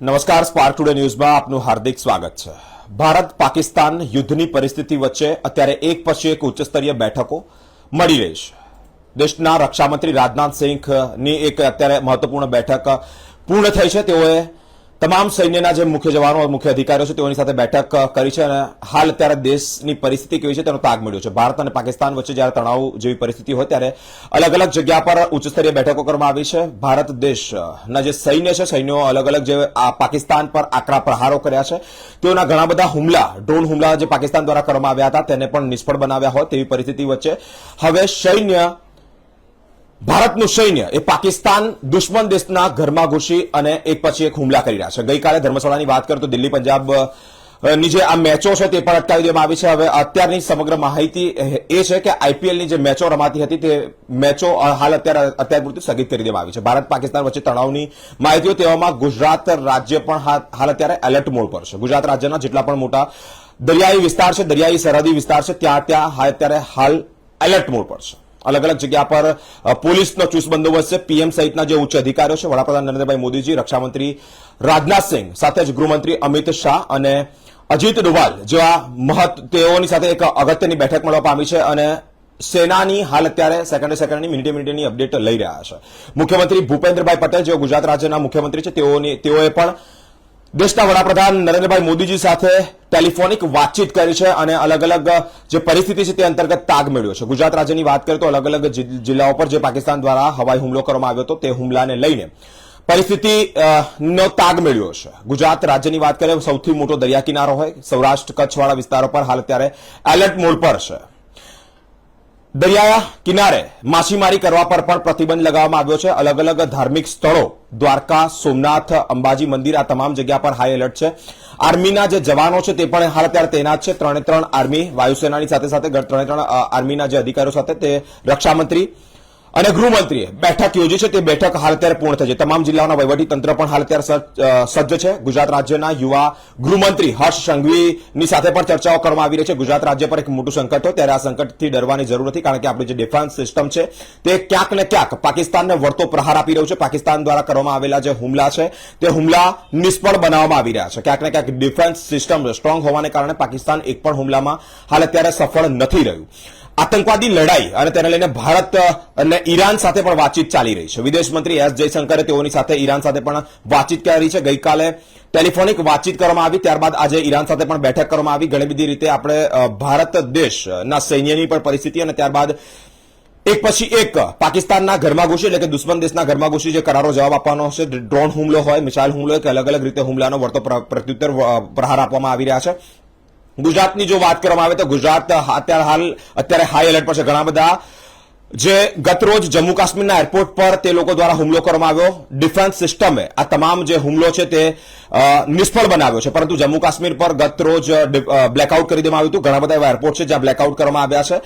નમસ્કાર spark today ન્યૂઝમાં આપનું હાર્દિક સ્વાગત છે. ભારત પાકિસ્તાન યુદ્ધની પરિસ્થિતિ વચ્ચે અત્યારે એક પછી એક ઉચ્ચસ્તરીય બેઠકો મળી રહી છે. દેશના રક્ષામંત્રી રાજનાથ સિંહની એક અત્યારે મહત્વપૂર્ણ બેઠક પૂર્ણ થઈ છે. તેઓએ તમામ સૈન્યના જે મુખ્ય જવાનો મુખ્ય અધિકારીઓ છે, તેઓની સાથે બેઠક કરી છે અને હાલ અત્યારે દેશની પરિસ્થિતિ કેવી છે તેનો તાગ મળ્યો છે. ભારત અને પાકિસ્તાન વચ્ચે જ્યારે તણાવ જેવી પરિસ્થિતિ હોય ત્યારે અલગ અલગ જગ્યા પર ઉચ્ચસ્તરીય બેઠકો કરવામાં આવી છે. ભારત દેશના જે સૈન્ય છે, સૈન્યો અલગ અલગ જે પાકિસ્તાન પર આકરા પ્રહારો કર્યા છે. તેઓના ઘણા બધા હુમલા, ડ્રોન હુમલા જે પાકિસ્તાન દ્વારા કરવામાં આવ્યા હતા, તેને પણ નિષ્ફળ બનાવ્યા હોય તેવી પરિસ્થિતિ વચ્ચે. હવે સૈન્ય ભારતનું સૈન્ય એ પાકિસ્તાન દુશ્મન દેશના ઘરમાં ઘૂસી અને એક પછી એક હુમલા કરી રહ્યા છે. ગઈકાલે ધર્મશાળાની વાત કરું તો દિલ્હી પંજાબની જે આ મેચો છે તે પણ અટકાવી દેવામાં આવી છે. હવે અત્યારની સમગ્ર માહિતી એ છે કે આઈપીએલની જે મેચો રમાતી હતી તે મેચો હાલ અત્યારે, અત્યાર પૂરતી સ્થગિત કરી દેવામાં આવી છે. ભારત, પાકિસ્તાન વચ્ચે તણાવની માહિતીઓ તેવામાં ગુજરાત રાજ્ય પણ હાલ અત્યારે એલર્ટ મોડ પર છે. ગુજરાત રાજ્યના જેટલા પણ મોટા દરિયાઈ વિસ્તાર છે, દરિયાઈ સરહદી વિસ્તાર છે, ત્યાં ત્યાં અત્યારે હાલ એલર્ટ મોડ પર છે. અલગ અલગ જગ્યા પર પોલીસનો ચુસ્ત બંદોબસ્ત છે. પીએમ સહિતના જે ઉચ્ચ અધિકારીઓ છે, વડાપ્રધાન નરેન્દ્રભાઈ મોદીજી, રક્ષામંત્રી રાજનાથ સિંહ, સાથે જ ગૃહમંત્રી અમિત શાહ અને અજીત ડોભાલ જેવા મહત્વ તેઓની સાથે એક અગત્યની બેઠક મળવા પામી છે અને સેનાની હાલ અત્યારે સેકન્ડે સેકન્ડની મિનિટે મિનિટેની અપડેટ લઈ રહ્યા છે. મુખ્યમંત્રી ભૂપેન્દ્રભાઈ પટેલ, જેઓ ગુજરાત રાજ્યના મુખ્યમંત્રી છે, તેઓની, તેઓએ પણ દેશના વડાપ્રધાન નરેન્દ્રભાઈ મોદીજી સાથે ટેલિફોનિક વાતચીત કરી છે અને અલગ અલગ જે પરિસ્થિતિ છે તે અંતર્ગત તાગ મેળવ્યો છે. ગુજરાત રાજ્યની વાત કરીએ તો અલગ અલગ જિલ્લાઓ પર જે પાકિસ્તાન દ્વારા હવાઈ હુમલો કરવામાં આવ્યો હતો, તે હુમલાને લઈને પરિસ્થિતિ નો તાગ મેળવ્યો છે. ગુજરાત રાજ્યની વાત કરીએ સૌથી મોટો દરિયા કિનારો હોય, સૌરાષ્ટ્ર કચ્છવાળા વિસ્તારો પર હાલ અત્યારે એલર્ટ મોડ પર છે. દરિયા કિનારે માછીમારી કરવા પર પણ પ્રતિબંધ લગાવવામાં આવ્યો છે. અલગ અલગ ધાર્મિક સ્થળો, દ્વારકા, સોમનાથ, અંબાજી મંદિર, આ તમામ જગ્યા પર હાઈ એલર્ટ છે. આર્મીના જે જવાનો છે તે પણ હાલ અત્યારે તૈનાત છે. ત્રણે ત્રણ આર્મી વાયુસેનાની સાથે સાથે ત્રણે ત્રણ આર્મીના જે અધિકારીઓ સાથે તે રક્ષામંત્રી અને ગૃહમંત્રીએ બેઠક યોજી છે, તે બેઠક હાલ અત્યારે પૂર્ણ થઈ છે. તમામ જિલ્લાઓના વહીવટી તંત્ર પણ હાલ અત્યારે સજ્જ- છે. ગુજરાત રાજ્યના યુવા ગૃહમંત્રી હર્ષ સંઘવીની સાથે પણ ચર્ચાઓ કરવામાં આવી રહી છે. ગુજરાત રાજ્ય પર એક મોટું સંકટ હોય ત્યારે આ સંકટથી ડરવાની જરૂર નથી, કારણ કે આપણી જે ડિફેન્સ સિસ્ટમ છે, તે ક્યાંક ને ક્યાંક પાકિસ્તાનને વળતો પ્રહાર આપી રહ્યું છે. પાકિસ્તાન દ્વારા કરવામાં આવેલા જે હુમલા છે, તે હુમલા નિષ્ફળ બનાવવામાં આવી રહ્યા છે. ક્યાંક ને ક્યાંક ડિફેન્સ સિસ્ટમ સ્ટ્રોંગ હોવાને કારણે પાકિસ્તાન એક પણ હુમલામાં હાલ અત્યારે સફળ નથી રહ્યું. આતંકવાદી લડાઈ અને તેને લઈને ભારત અને ઈરાન સાથે પણ વાતચીત ચાલી રહી છે. વિદેશ મંત્રી એસ જયશંકરે તેઓની સાથે ઈરાન સાથે પણ વાતચીત કરી છે. ગઈકાલે ટેલિફોનિક વાતચીત કરવામાં આવી. ત્યારબાદ આજે ઈરાન સાથે પણ બેઠક કરવામાં આવી. ઘણી બધી રીતે આપણે ભારત દેશના સૈન્યની પણ પરિસ્થિતિ અને ત્યારબાદ એક પછી એક પાકિસ્તાનના ઘરમાં ઘૂસી એટલે કે દુશ્મન દેશના ઘરમાં ઘૂસી જે કરારો જવાબ આપવાનો છે. ડ્રોન હુમલો હોય, મિસાઇલ હુમલો હોય કે અલગ અલગ રીતે હુમલાનો વળતો પ્ર- પ્રત્યુત્તર પ્રહાર આપવામાં આવી રહ્યા છે. ગુજરાતની જો વાત કરવામાં આવે તો ગુજરાત અત્યારે હાલ, અત્યારે હાઈ એલર્ટ પર છે ઘણા બધા. જે ગતરોજ જમ્મુ કાશ્મીરના એરપોર્ટ પર તે લોકો દ્વારા હુમલો કરવામાં આવ્યો. ડિફેન્સ સિસ્ટમે આ તમામ જે હુમલો છે તે નિષ્ફળ બનાવ્યો છે. પરંતુ જમ્મુ કાશ્મીર પર ગતરોજ બ્લેકઆઉટ કરી દેવામાં આવ્યું હતું. ઘણા બધા એવા એરપોર્ટ છે જ્યાં બ્લેકઆઉટ કરવામાં આવ્યા છે.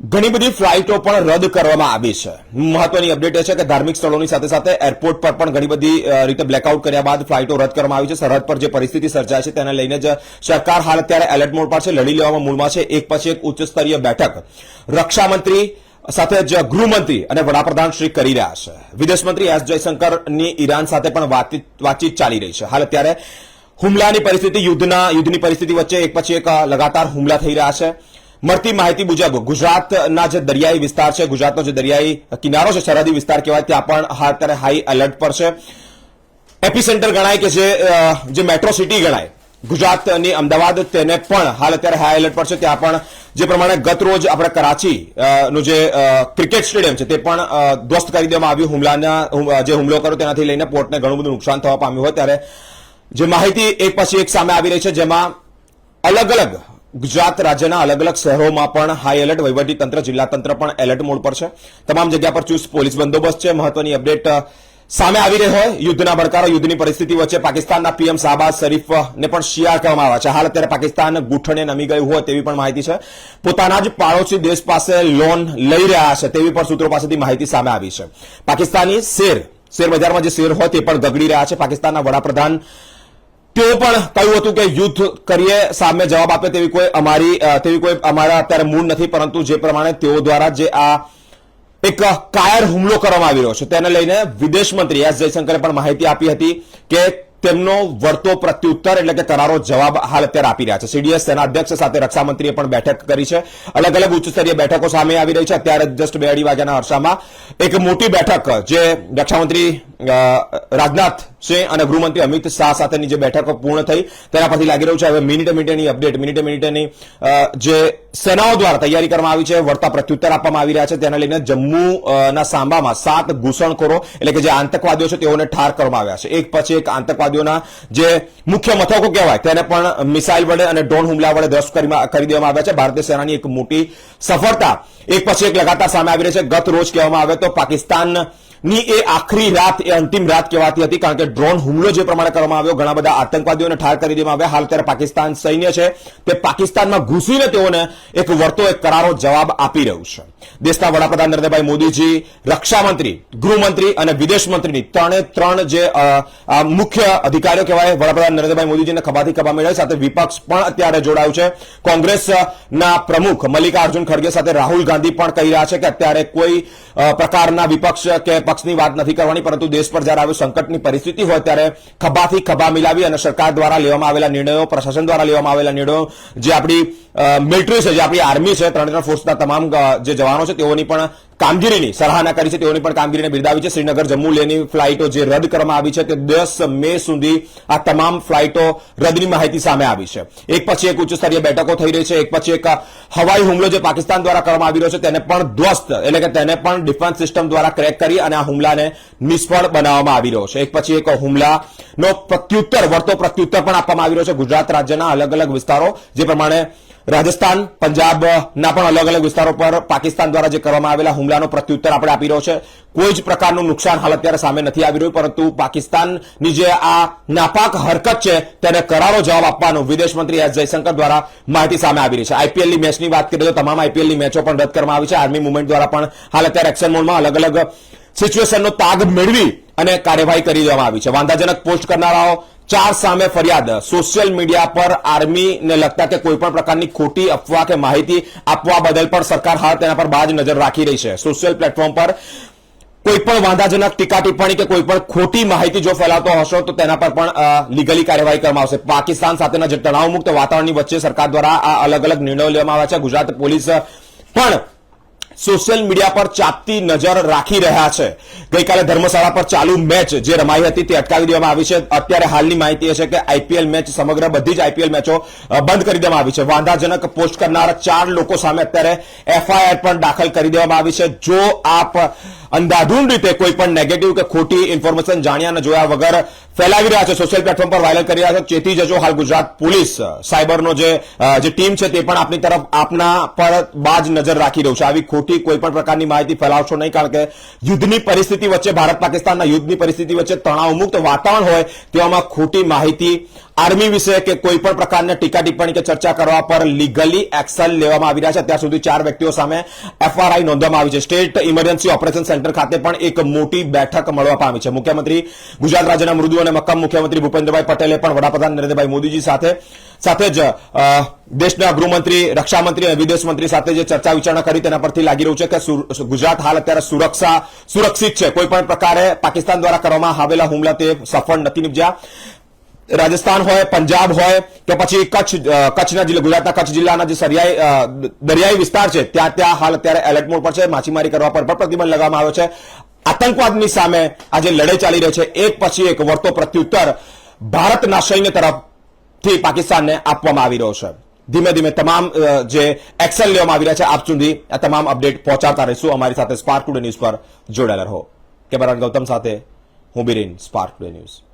ઘણી બધી ફ્લાઇટો પણ રદ કરવામાં આવી છે. મહત્વની અપડેટ એ છે કે ધાર્મિક સ્થળોની સાથે સાથે એરપોર્ટ પર પણ ઘણી બધી રીતે બ્લેકઆઉટ કર્યા બાદ ફ્લાઇટો રદ કરવામાં આવી છે. સરહદ પર જે પરિસ્થિતિ સર્જાય છે તેને લઈને જ સરકાર હાલ અત્યારે એલર્ટ મોડ પર છે, લડી લેવામાં મૂળમાં છે. એક પછી એક ઉચ્ચ સ્તરીય બેઠક રક્ષામંત્રી સાથે જ ગૃહમંત્રી અને વડાપ્રધાન શ્રી કરી રહ્યા છે. વિદેશ મંત્રી એસ જયશંકરની ઈરાન સાથે પણ વાતચીત ચાલી રહી છે. હાલ અત્યારે હુમલાની પરિસ્થિતિ, યુદ્ધના, યુદ્ધની પરિસ્થિતિ વચ્ચે એક પછી એક લગાતાર હુમલા થઈ રહ્યા છે. મળતી માહિતી મુજબ ગુજરાતના જે દરિયાઈ વિસ્તાર છે, ગુજરાતનો જે દરિયાઈ કિનારો છે, સરહદી વિસ્તાર કહેવાય, ત્યાં પણ હાલ અત્યારે હાઈ એલર્ટ પર છે. એપિસેન્ટર ગણાય કે જે મેટ્રો સિટી ગણાય, ગુજરાતની અમદાવાદ તેને પણ હાલ અત્યારે હાઈ એલર્ટ પર છે. ત્યાં પણ જે પ્રમાણે ગત રોજ આપણે કરાચી નું જે ક્રિકેટ સ્ટેડિયમ છે, તે પણ ધ્વસ્ત કરી દેવામાં આવ્યું. હુમલાના, હુમ- જે હુમલો કર્યો તેનાથી લઈને પોર્ટને ઘણું બધું નુકસાન થવા પામ્યું હોય. ત્યારે જે માહિતી એક પછી એક સામે આવી રહી છે, જેમાં અલગ અલગ ગુજરાત રાજ્યના અલગ અલગ શહેરોમાં પણ હાઈ એલર્ટ વહીવટી જિલ્લા તંત્ર પણ એલર્ટ મોડ પર છે. તમામ જગ્યા પર ચુસ્ત પોલીસ બંદોબસ્ત છે. મહત્વની અપડેટ સામે આવી રહ્યો હોય. યુદ્ધના ભડકારો, યુદ્ધની પરિસ્થિતિ વચ્ચે પાકિસ્તાનના પીએમ શાહબાઝ શરીફને પણ શિયાળ કહેવામાં આવે છે. હાલ અત્યારે પાકિસ્તાન ગુઠણે નમી ગયું હોય તેવી પણ માહિતી છે. પોતાના જ પાડોશી દેશ પાસે લોન લઈ રહ્યા છે તેવી પણ સૂત્રો પાસેથી માહિતી સામે આવી છે. પાકિસ્તાની શેર શેર બજારમાં જે શેર હોય તે પણ ગગડી રહ્યા છે. પાકિસ્તાનના વડાપ્રધાન તેઓ પણ કહ્યું હતું કે યુદ્ધ કરીએ, સામે જવાબ આપે તેવી કોઈ અમારી તેવી કોઈ અમારા અત્યારે મૂળ નથી, પરંતુ જે પ્રમાણે તેઓ દ્વારા જે આ એક કાયર હુમલો કરવામાં આવી રહ્યો છે, તેને લઈને વિદેશ મંત્રી એસ જયશંકરે પણ માહિતી આપી હતી કે તેમનો વળતો પ્રત્યુત્તર એટલે કે કરારો જવાબ હાલ અત્યારે આપી રહ્યા છે. સીડીએસ સેના અધ્યક્ષ સાથે રક્ષામંત્રીએ પણ બેઠક કરી છે. અલગ અલગ ઉચ્ચ સ્તરીય બેઠકો સામે આવી રહી છે. અત્યારે જસ્ટ બે અઢી વાગ્યાના અરસામાં એક મોટી બેઠક, જે રક્ષામંત્રી રાજનાથ સિંહ અને ગૃહમંત્રી અમિત શાહ સાથેની જે બેઠકો પૂર્ણ થઈ, તેના પરથી લાગી રહ્યું છે. હવે મિનિટે મિનિટેની અપડેટ, મિનિટે મિનિટેની જે સેનાઓ દ્વારા તૈયારી કરવામાં આવી છે, વળતા પ્રત્યુત્તર આપવામાં આવી રહ્યા છે. તેને લઈને જમ્મુના સાંબામાં સાત ઘૂસણખોરો, એટલે કે જે આતંકવાદીઓ છે, તેઓને ઠાર કરવામાં આવ્યા છે. એક પછી એક આતંકવાદીઓના જે મુખ્ય મથકો કહેવાય, તેને પણ મિસાઇલ વડે અને ડ્રોન હુમલા વડે ધ્વસ્ત કરી દેવામાં આવ્યા છે. ભારતીય સેનાની એક મોટી સફળતા, એક પછી એક લગાતાર સામે આવી રહી છે. ગત રોજ કહેવામાં આવે તો પાકિસ્તાનની એ આખરી રાત, એ અંતિમ રાત કહેવાતી હતી, કારણ કે ડ્રોન હુમલો જે પ્રમાણે કરવામાં આવ્યો, ઘણા બધા આતંકવાદીઓને ઠાર કરી દેવામાં આવ્યા. હાલ ત્યારે પાકિસ્તાન સૈન્ય છે તે પાકિસ્તાનમાં ઘૂસીને તેઓને એક વર્તો, એક કરારો જવાબ આપી રહ્યું છે. દેશના વડાપ્રધાન નરેન્દ્રભાઈ મોદીજી, રક્ષામંત્રી, ગૃહમંત્રી અને વિદેશ મંત્રીની ત્રણે ત્રણ જે મુખ્ય અધિકારીઓ કહેવાય, વડાપ્રધાન નરેન્દ્રભાઈ મોદીજીને ખભાથી ખભા મેળવ્યા સાથે વિપક્ષ પણ અત્યારે જોડાયું છે. કોંગ્રેસના પ્રમુખ મલ્લિકાર્જુન ખડગે સાથે રાહુલ ગાંધી પણ કહી રહ્યા છે કે અત્યારે કોઈ પ્રકારના વિપક્ષ કે પક્ષની વાત નથી કરવાની, પરંતુ દેશ પર જ્યારે આવ્યું સંકટની પરિસ્થિતિ હોય ત્યારે ખભાથી ખભા મિલાવી અને સરકાર દ્વારા લેવામાં આવેલા નિર્ણયો, પ્રશાસન દ્વારા લેવામાં આવેલા નિર્ણયો, જે આપણી મિલિટરી છે, જે આપણી આર્મી છે, ત્રણ ત્રણ ફોર્સના તમામ જે જવાનો છે, તેઓની પણ કામગીરીની સરાહના કરી છે, તેઓની પણ કામગીરીને બિરદાવી છે. શ્રીનગર જમ્મુ લેની ફ્લાઇટો જે રદ કરવામાં આવી છે, તે દસ મે સુધી આ તમામ ફ્લાઇટો રદની માહિતી સામે આવી છે. એક પછી એક ઉચ્ચ બેઠકો થઈ રહી છે, એક પછી એક હવાઈ હુમલો જે પાકિસ્તાન દ્વારા કરવામાં આવી રહ્યો છે, તેને પણ ધ્વસ્ત, એટલે કે તેને પણ ડિફેન્સ સિસ્ટમ દ્વારા ક્રેક કરી અને આ હુમલાને નિષ્ફળ બનાવવામાં આવી રહ્યો છે. એક પછી એક હુમલાનો પ્રત્યુત્તર, વળતો પ્રત્યુત્તર પણ આપવામાં આવી રહ્યો છે. ગુજરાત રાજ્યના અલગ અલગ વિસ્તારો, જે પ્રમાણે રાજસ્થાન, પંજાબના પણ અલગ અલગ વિસ્તારો પર પાકિસ્તાન દ્વારા જે કરવામાં આવેલા હુમલાનો પ્રત્યુત્તર આપણે આપી રહ્યો છે. કોઈ જ પ્રકારનું નુકસાન હાલ અત્યારે સામે નથી આવી રહ્યું, પરંતુ પાકિસ્તાનની જે આ નાપાક હરકત છે, તેને કરારો જવાબ આપવાનો વિદેશ મંત્રી એસ જયશંકર દ્વારા માહિતી સામે આવી રહી છે. આઈપીએલની મેચની વાત કરીએ તો તમામ આઈપીએલની મેચો પણ રદ કરવામાં આવી છે. આર્મી મુવમેન્ટ દ્વારા પણ હાલ અત્યારે એક્શન મોડમાં અલગ અલગ સિચ્યુએશનનો તાગ મેળવી અને કાર્યવાહી કરી દેવામાં આવી છે. વાંધાજનક પોસ્ટ કરનારાઓ ચાર સામે ફરિયાદ. સોશિયલ મીડિયા પર આર્મીને લગતા કે કોઈપણ પ્રકારની ખોટી અફવા કે માહિતી આપવા બદલ પણ સરકાર હાલ તેના પર બાજ નજર રાખી રહી છે. સોશિયલ પ્લેટફોર્મ પર કોઈપણ વાંધાજનક ટીકા ટિપ્પણી કે કોઈ પણ ખોટી માહિતી જો ફેલાવતો હશો તો તેના પર પણ લીગલી કાર્યવાહી કરવામાં આવશે. પાકિસ્તાન સાથેના જે તણાવમુક્ત વાતાવરણની વચ્ચે સરકાર દ્વારા આ અલગ અલગ નિર્ણયો લેવામાં આવ્યા છે. ગુજરાત પોલીસ પણ સોશિયલ મીડિયા પર ચાપતી નજર રાખી રહ્યા છે. ગઈકાલે ધર્મશાળા પર ચાલુ મેચ જે રમાઈ હતી તે અટકાવી દેવામાં આવી છે. અત્યારે હાલની માહિતી એ છે કે આઈપીએલ મેચ સમગ્ર બધી જ આઈપીએલ મેચો બંધ કરી દેવામાં આવી છે. વાંધાજનક પોસ્ટ કરનાર ચાર લોકો સામે અત્યારે એફઆઈઆર પણ દાખલ કરી દેવામાં આવી છે. જો આપ અંધાધૂંધ રીતે કોઈ પણ નેગેટિવ કે ખોટી ઇન્ફોર્મેશન જાણ્યા અને જોયા વગર ફેલાવી રહ્યા છે. સોશિયલ પ્લેટફોર્મ પર વાયરલ કરી રહ્યા છે. ચેતી જજો હાલ ગુજરાત પોલીસ. સાયબરનો જે ટીમ છે તે પણ આપની તરફ આપના પર બાજ નજર રાખી રહ્યું છે. આવી ખોટી કોઈ પણ પ્રકારની માહિતી ફેલાવશો નહીં, કારણ કે યુદ્ધની પરિસ્થિતિ વચ્ચે ભારત પાકિસ્તાનના યુદ્ધની પરિસ્થિતિ વચ્ચે તણાવમુક્ત વાતાવરણ હોય તેવામાં ખોટી માહિતી આર્મી વિશે કે કોઈ પણ પ્રકારની ટીકા ટિપ્પણી કે ચર્ચા કરવા પર લીગલી એક્શન લેવામાં આવી રહ્યા છે. અત્યાર સુધી ચાર વ્યક્તિઓ સામે એફઆરઆઈ નોંધવામાં આવી છે. સ્ટેટ ઇમરજન્સી ઓપરેશન સેન્ટર ખાતે પણ એક મોટી બેઠક મળવા પામી છે. મુખ્યમંત્રી ગુજરાત રાજ્યના મૃદુ અને મક્કમ મુખ્યમંત્રી ભૂપેન્દ્રભાઈ પટેલે પણ વડાપ્રધાન નરેન્દ્રભાઈ મોદીજી સાથે સાથે જ દેશના ગૃહમંત્રી, રક્ષામંત્રી અને વિદેશ મંત્રી સાથે જે ચર્ચા વિચારણા કરી તેના પરથી લાગી રહ્યું છે કે ગુજરાત હાલ અત્યારે સુરક્ષા, સુરક્ષિત છે. કોઈ પણ પ્રકારે પાકિસ્તાન દ્વારા કરવામાં આવેલા હુમલા તે સફળ નથી નીપજ્યા. રાજસ્થાન હોય, પંજાબ હોય કે પછી કચ્છ કચ્છના જિલ્લા, ગુજરાતના કચ્છ જિલ્લાના જે સરિયાઈ દરિયાઈ વિસ્તાર છે, ત્યાં ત્યાં હાલ અત્યારે એલર્ટ મોડ પર છે, માછીમારી કરવા પર પણ પ્રતિબંધ લગાવવામાં આવ્યો છે. આતંકવાદની સામે આજે લડાઈ ચાલી રહી છે. એક પછી એક વર્તો પ્રત્યુત્તર ભારતના સૈન્ય તરફથી પાકિસ્તાનને આપવામાં આવી રહ્યો છે. ધીમે ધીમે તમામ જે એક્શન લેવામાં આવી રહ્યા છે, આપ સુધી આ તમામ અપડેટ પહોંચાડતા રહીશું. અમારી સાથે સ્પાર્ક ટુડે ન્યૂઝ પર જોડાયેલા રહો. કેમેરામેન ગૌતમ સાથે હું બિરેન સ્પાર્ક ટુડે ન્યૂઝ